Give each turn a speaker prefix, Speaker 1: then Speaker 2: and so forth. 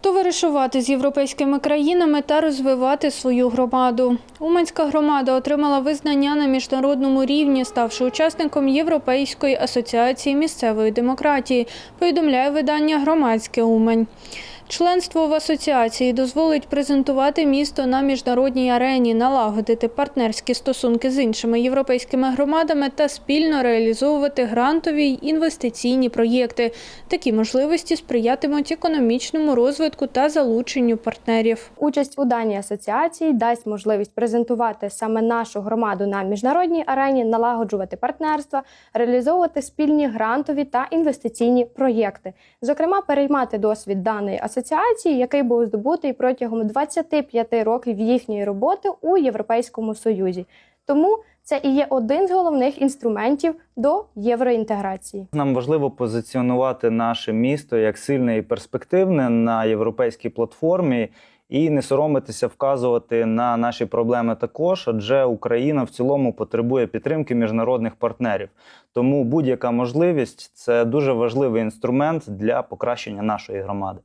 Speaker 1: Товаришувати з європейськими країнами та розвивати свою громаду. Уманська громада отримала визнання на міжнародному рівні, ставши учасником Європейської асоціації місцевої демократії, повідомляє видання Громадське Умань. Членство в асоціації дозволить презентувати місто на міжнародній арені, налагодити партнерські стосунки з іншими європейськими громадами та спільно реалізовувати грантові й інвестиційні проєкти. Такі можливості сприятимуть економічному розвитку та залученню партнерів.
Speaker 2: Участь у даній асоціації дасть можливість презентувати саме нашу громаду на міжнародній арені, налагоджувати партнерства, реалізовувати спільні грантові та інвестиційні проєкти. Зокрема, переймати досвід даної асоціації, який був здобутий протягом 25 років їхньої роботи у Європейському Союзі. Тому це і є один з головних інструментів до євроінтеграції.
Speaker 3: Нам важливо позиціонувати наше місто як сильне і перспективне на європейській платформі і не соромитися вказувати на наші проблеми також, адже Україна в цілому потребує підтримки міжнародних партнерів. Тому будь-яка можливість це дуже важливий інструмент для покращення нашої громади.